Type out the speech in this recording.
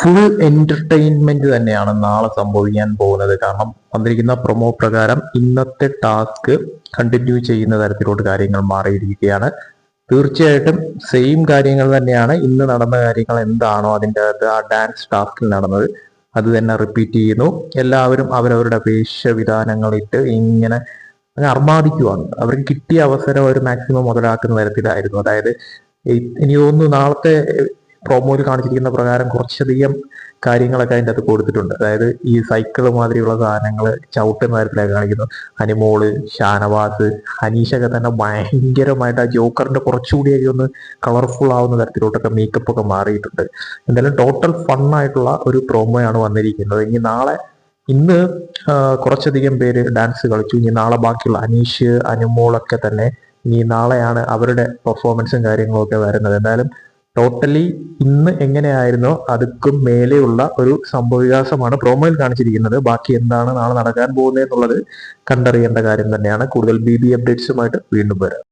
Full entertainment തന്നെയാണ് നാളെ സംഭവിക്കാൻ പോകുന്നത്. കാരണം വന്നിരിക്കുന്ന പ്രൊമോ പ്രകാരം ഇന്നത്തെ ടാസ്ക് കണ്ടിന്യൂ ചെയ്യുന്ന തരത്തിലോട്ട് കാര്യങ്ങൾ മാറിയിരിക്കുകയാണ്. തീർച്ചയായിട്ടും സെയിം കാര്യങ്ങൾ തന്നെയാണ് ഇന്ന് നടന്ന കാര്യങ്ങൾ എന്താണോ അതിന്റെ ആ ഡാൻസ് ടാസ്കിൽ നടന്നത്. അത് തന്നെ റിപ്പീറ്റ് ചെയ്യുന്നു. എല്ലാവരും അവരവരുടെ വേഷവിധാനങ്ങളിട്ട് ഇങ്ങനെ അർമാദിക്കുവാണ്. അവർക്ക് കിട്ടിയ അവസരം അവർ മാക്സിമം മുതലാക്കുന്ന തരത്തിലായിരുന്നു. അതായത് ഇനി തോന്നുന്നു നാളത്തെ പ്രോമോയിൽ കാണിച്ചിരിക്കുന്ന പ്രകാരം കുറച്ചധികം കാര്യങ്ങളൊക്കെ അതിന്റെ അകത്ത് കൊടുത്തിട്ടുണ്ട്. അതായത് ഈ സൈക്കിൾ മാതിരിയുള്ള സാധനങ്ങൾ ചവിട്ടുന്ന തരത്തിലൊക്കെ കാണിക്കുന്നു. ഹനിമോൾ ഷാനവാസ് ഹനീഷൊക്കെ തന്നെ ഭയങ്കരമായിട്ട് ആ ജോക്കറിന്റെ കുറച്ചുകൂടിയൊക്കെ ഒന്ന് കളർഫുൾ ആവുന്ന തരത്തിലോട്ടൊക്കെ മേക്കപ്പ് ഒക്കെ മാറിയിട്ടുണ്ട്. എന്തായാലും ടോട്ടൽ ഫണ്ണായിട്ടുള്ള ഒരു പ്രോമോയാണ് വന്നിരിക്കുന്നത്. ഇനി നാളെ ഇന്ന് കുറച്ചധികം പേര് ഡാൻസ് കളിച്ചു. ഇനി നാളെ ബാക്കിയുള്ള അനീഷ് അനുമോളൊക്കെ തന്നെ ഇനി നാളെയാണ് അവരുടെ പെർഫോമൻസും കാര്യങ്ങളൊക്കെ വരുന്നത്. എന്തായാലും ടോട്ടലി ഇന്ന് എങ്ങനെയായിരുന്നോ അതുക്കും മേലെയുള്ള ഒരു സംഭവവികാസമാണ് പ്രോമോയിൽ കാണിച്ചിരിക്കുന്നത്. ബാക്കി എന്താണ് നാളെ നടക്കാൻ പോകുന്നത് എന്നുള്ളത് കണ്ടറിയേണ്ട കാര്യം തന്നെയാണ്. കൂടുതൽ ബി ബി അപ്ഡേറ്റ്സുമായിട്ട് വീണ്ടും വരാം.